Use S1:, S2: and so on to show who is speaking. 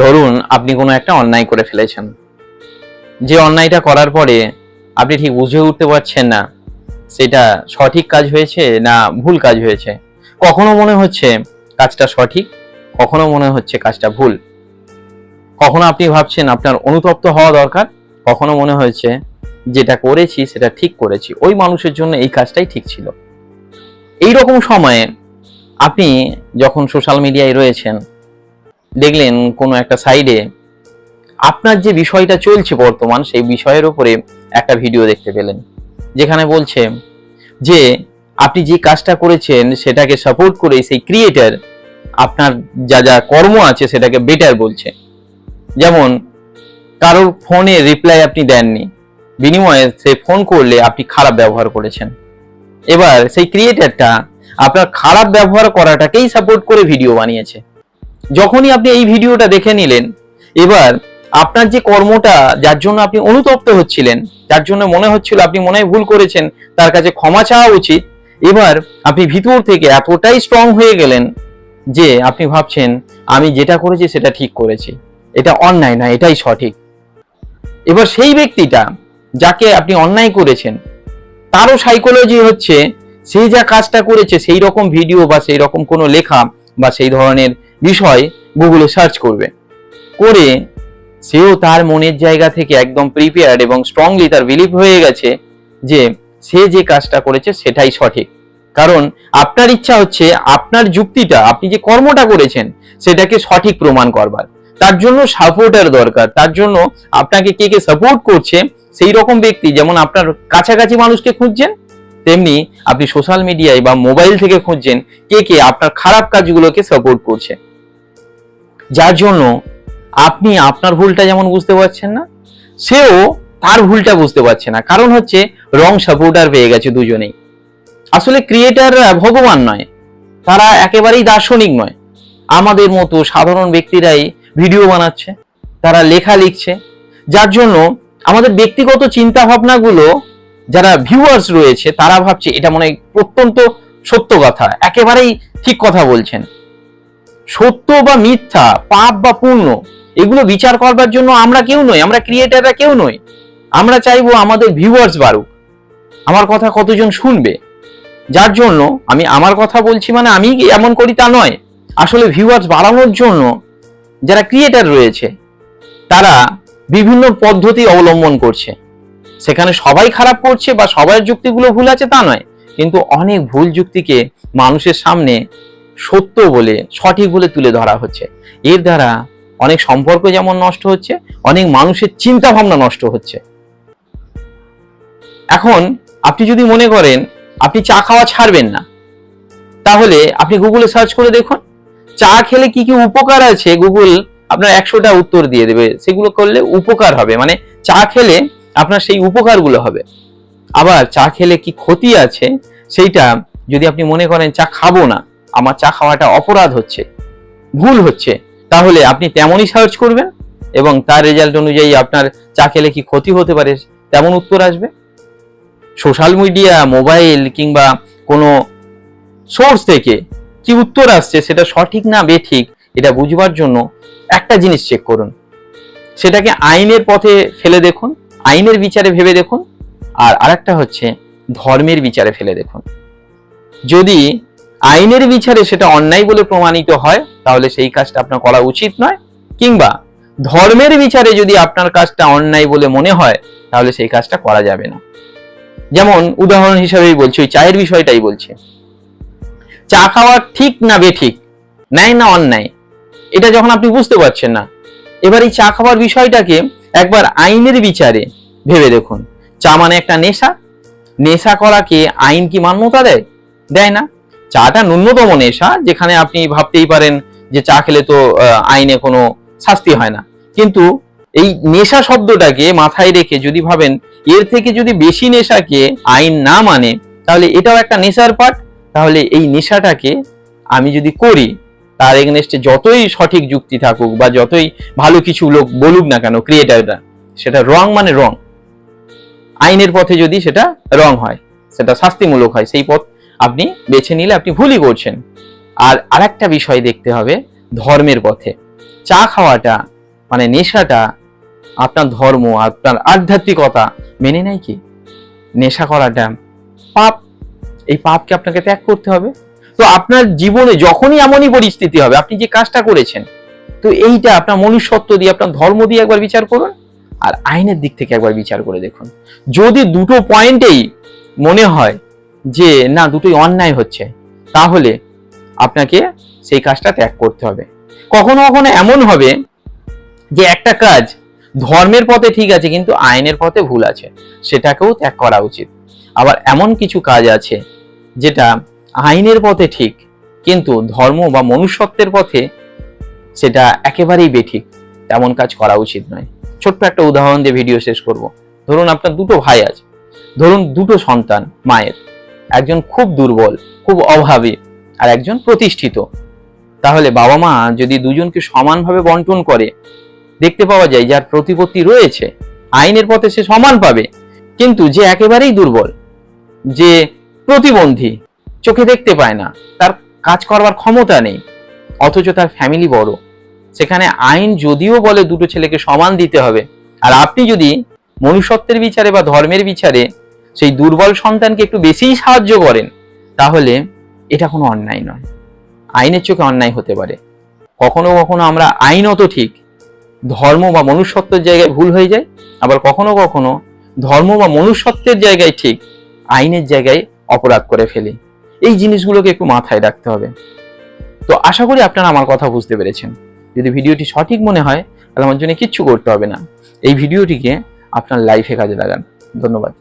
S1: ধরুন আপনি কোনো একটা অন্যায় করে ফেলেছেন। যে অন্যায়টা করার পরে আপনি ঠিক বুঝে উঠতে পারছেন না, সেটা সঠিক কাজ হয়েছে না ভুল কাজ হয়েছে? কখনো মনে হচ্ছে কাজটা সঠিক, কখনো মনে হচ্ছে কাজটা ভুল? কখনো আপনি ভাবছেন আপনার অনুতপ্ত হওয়া দরকার, কখনো মনে হয়েছে যেটা করেছি সেটা ঠিক করেছি, ওই মানুষের জন্য এই কাজটাই ঠিক ছিল। এই রকম সময়ে আপনি যখন সোশ্যাল মিডিয়ায় রয়েছেন দেখলেন কোনো একটা সাইডে আপনার যে বিষয়টা চলছে বর্তমান, সেই বিষয়ের উপরে একটা ভিডিও দেখতে পেলেন। যেখানে বলছে যে, আপনি যে কাজটা করেছেন, সেটাকে সাপোর্ট করে সেই ক্রিয়েটার আপনার যা যা কর্ম আছে, সেটাকে বেটার বলছে। যেমন, কারোর ফোনে রিপ্লাই আপনি দেননি, বিনিময়ে সে ফোন করলে আপনি খারাপ ব্যবহার করেছেন। এবার সেই ক্রিয়েটারটা আপনার খারাপ ব্যবহার করাটাকেই সাপোর্ট করে ভিডিও বানিয়েছে। যখনই আপনি এই ভিডিওটা দেখে নিলেন, এবার আপনার যে কর্মটা যার জন্য আপনি অনুতপ্ত হচ্ছিলেন, যার জন্য মনে হচ্ছিল আপনি মনে হয় ভুল করেছেন, তার কাছে ক্ষমা চাওয়া উচিত, এবার আপনি ভিতর থেকে এতটাই স্ট্রং হয়ে গেলেন যে আপনি ভাবছেন, আমি যেটা করেছি সেটা ঠিক করেছি। এটা অন্যায় না এটাই সঠিক। এবার সেই ব্যক্তিটা যাকে আপনি অন্যায় করেছেন, তারও সাইকোলজি হচ্ছে, সে যা কাজটা করেছে, সেই রকম ভিডিও বা সেই রকম কোনো লেখা বা সেই ধরনের বিষয় গুগলে সার্চ করবে। করে সেও তার মনের জায়গা থেকে একদম প্রিপেয়ার্ড এবং স্ট্রংলি তার বিলিভ হয়ে গেছে যে সে যে কাজটা করেছে সেটাই সঠিক। কারণ আপনার ইচ্ছা হচ্ছে, আপনার যুক্তিটা, আপনি যে কর্মটা করেছেন, সেটাকে সঠিক প্রমাণ করবার। তার জন্য সাপোর্টার দরকার। তার জন্য আপনাকে কে কে সাপোর্ট করছে, সেই রকম ব্যক্তি, যেমন আপনার কাছাকাছি মানুষকে খুঁজছেন, তেমনি আপনি সোশ্যাল মিডিয়ায় বা মোবাইল থেকে খুঁজছেন, কে কে আপনার খারাপ কাজগুলোকে সাপোর্ট করছে। যার জন্য আপনি আপনার ভুলটা যেমন বুঝতে পারছেন না, সেও তার ভুলটা বুঝতে পারছে না। কারণ হচ্ছে রং সাপোর্টার পেয়ে গেছে দুজনেই। আসলে ক্রিয়েটার ভগবান নয়, তারা একেবারেই দার্শনিক নয়। আমাদের মতো সাধারণ ব্যক্তিরাই ভিডিও বানাচ্ছে, তারা লেখা লিখছে। যার জন্য আমাদের ব্যক্তিগত চিন্তা ভাবনাগুলো যারা ভিউয়ার্স রয়েছে, তারা ভাবছে, এটা মনে হয় অত্যন্ত সত্য কথা, একেবারেই ঠিক কথা বলছেন। সত্য বা মিথ্যা, পাপ বা পূর্ণ এগুলো বিচার করবার জন্য আমরা কেউ নই, আমরা ক্রিয়েটাররা কেউ নই। আমরা চাইব আমাদের ভিউয়ার্স বাড়ুক। আমার কথা কতজন শুনবে? যার জন্য আমি আমার কথা বলছি মানে আমি এমন করি তা নয়। আসলে ভিউয়ার্স বাড়ানোর জন্য যারা ক্রিয়েটার রয়েছে, তারা বিভিন্ন পদ্ধতি অবলম্বন করছে। সেখানে সবাই খারাপ করছে বা সবার যুক্তিগুলো ভুল আছে তা নয়, কিন্তু অনেক ভুল যুক্তিকে মানুষের সামনে সত্য বলে, সঠিক বলে তুলে ধরা হচ্ছে। এর দ্বারা অনেক সম্পর্ক যেমন নষ্ট হচ্ছে, অনেক মানুষের চিন্তা ভাবনা নষ্ট হচ্ছে। এখন আপনি যদি মনে করেন, আপনি চা খাওয়া ছাড়বেন না, তাহলে আপনি গুগলে সার্চ করে দেখুন। চা খেলে কি কি উপকার আছে গুগল আপনার একশোটা উত্তর দিয়ে দেবে। সেগুলো করলে উপকার হবে মানে চা খেলে আপনার সেই উপকারগুলো হবে। আবার চা খেলে কি ক্ষতি আছে, সেইটা যদি আপনি মনে করেন, চা খাব না আমার চা খাওয়াটা অপরাধ হচ্ছে, ভুল হচ্ছে, তাহলে আপনি তেমনই সার্চ করবেন এবং তার রেজাল্ট অনুযায়ী আপনার চা খেলে কি ক্ষতি হতে পারে তেমন উত্তর আসবে। সোশ্যাল মিডিয়া মোবাইল কিংবা কোনো সোর্স থেকে কি উত্তর আসছে সেটা সঠিক না বেঠিক, এটা বুঝবার জন্য একটা জিনিস চেক করুন। সেটাকে আইনের পথে ফেলে দেখুন, আইনের বিচারে ভেবে দেখুন, আর আরেকটা হচ্ছে ধর্মের বিচারে ফেলে দেখুন। যদি আইনের বিচারে সেটা অন্যায় বলে প্রমাণিত হয়, তাহলে সেই কাজটা আপনার করা উচিত নয়। কিংবা ধর্মের বিচারে যদি আপনার কাজটা অন্যায় বলে মনে হয়, তাহলে সেই কাজটা করা যাবে না। যেমন উদাহরণ হিসাবেই বলছি, ওই চায়ের বিষয়টাই বলছে। চা খাওয়া ঠিক না বেঠিক, ন্যায় না অন্যায়, এটা যখন আপনি বুঝতে পারছেন না, এবার এই চা খাওয়ার বিষয়টাকে একবার আইনের বিচারে ভেবে দেখুন। চা মানে একটা নেশা নেশা করাকে আইন কি মান্যতা দেয়? দেয় না। চাটা ন্যূনতম নেশা, যেখানে আপনি ভাবতেই পারেন যে চা খেলে তো আইনে কোনো শাস্তি হয় না। কিন্তু এই নেশা শব্দটাকে মাথায় রেখে যদি ভাবেন, এর থেকে যদি বেশি নেশাকে আইন না মানে তাহলে এটাও একটা নেশার পার্ট তাহলে এই নেশাটাকে আমি যদি করি, তার এগনেস্টে যতই সঠিক যুক্তি থাকুক বা যতই ভালো কিছু লোক বলুক না কেন ক্রিয়েটাররা সেটা রং মানে রং আইনের পথে যদি সেটা রং হয়, সেটা শাস্তিমূলক হয়, সেই পথ আপনি বেছে নিলে আপনি ভুলই করছেন। আর আরেকটা বিষয় দেখতে হবে, ধর্মের পথে। চা খাওয়াটা মানে নেশাটা আপনার ধর্ম, আপনার আধ্যাত্মিকতা মেনে নেয় কি? নেশা করাটা, পাপ, এই পাপকে আপনাকে ত্যাগ করতে হবে। তো আপনার জীবনে যখনই এমনই পরিস্থিতি হবে, আপনি যে কাজটা করেছেন, তো এইটা আপনার মনুষ্যত্ব দিয়ে, আপনার ধর্ম দিয়ে একবার বিচার করুন, আর আইনের দিক থেকে একবার বিচার করে দেখুন। যদি দুটো পয়েন্টেই মনে হয় যে না, দুটোই অন্যায় হচ্ছে, তাহলে আপনাকে সেই কাজটা ত্যাগ করতে হবে। কখনো কখনো এমন হবে যে একটা কাজ ধর্মের পথে ঠিক আছে, কিন্তু আইনের পথে ভুল আছে, সেটাকেও ত্যাগ করা উচিত। আবার এমন কিছু কাজ আছে যেটা আইনের পথে ঠিক, কিন্তু ধর্ম বা মনুষ্যত্বের পথে সেটা একেবারেই বেঠিক, তেমন কাজ করা উচিত নয়। ছোট্ট একটা উদাহরণ দিয়ে ভিডিও শেষ করব। ধরুন আপনার দুটো ভাই আছে, ধরুন দুটো সন্তান, মায়ের। একজন খুব দুর্বল, খুব অভাবী আর একজন প্রতিষ্ঠিত। তাহলে বাবা মা যদি দুজনকে সমানভাবে বন্টন করে, দেখতে পাওয়া যায় যার প্রতিপত্তি রয়েছে, আইনের পথে সে সমান পাবে। কিন্তু যে একেবারেই দুর্বল, যে প্রতিবন্ধী, চোখে দেখতে পায় না, তার কাজ করবার ক্ষমতা নেই, অথচ তার ফ্যামিলি বড়। সেখানে আইন যদিও বলে দুটো ছেলেকে সমান দিতে হবে, আর আপনি যদি মনুষ্যত্বের বিচারে বা ধর্মের বিচারে সেই দুর্বল সন্তানকে একটু বেশিই সাহায্য করেন, তাহলে এটা কোনো অন্যায় নয়। আইনের চোখে অন্যায় হতে পারে। কখনো কখনো আমরা আইনত ঠিক ধর্ম বা মনুষ্যত্বের জায়গায় ভুল হয়ে যায়, আবার কখনো কখনো ধর্ম বা মনুষ্যত্বের জায়গায় ঠিক আইনের জায়গায় অপরাধ করে ফেলি। এই জিনিসগুলোকে একটু মাথায় রাখতে হবে। তো আশা করি আপনারা আমার কথা বুঝতে পেরেছেন। যদি ভিডিওটি সঠিক মনে হয়, তাহলে আমার জন্য কিচ্ছু করতে হবে না। এই ভিডিওটিকে আপনার লাইফে কাজে লাগান। ধন্যবাদ।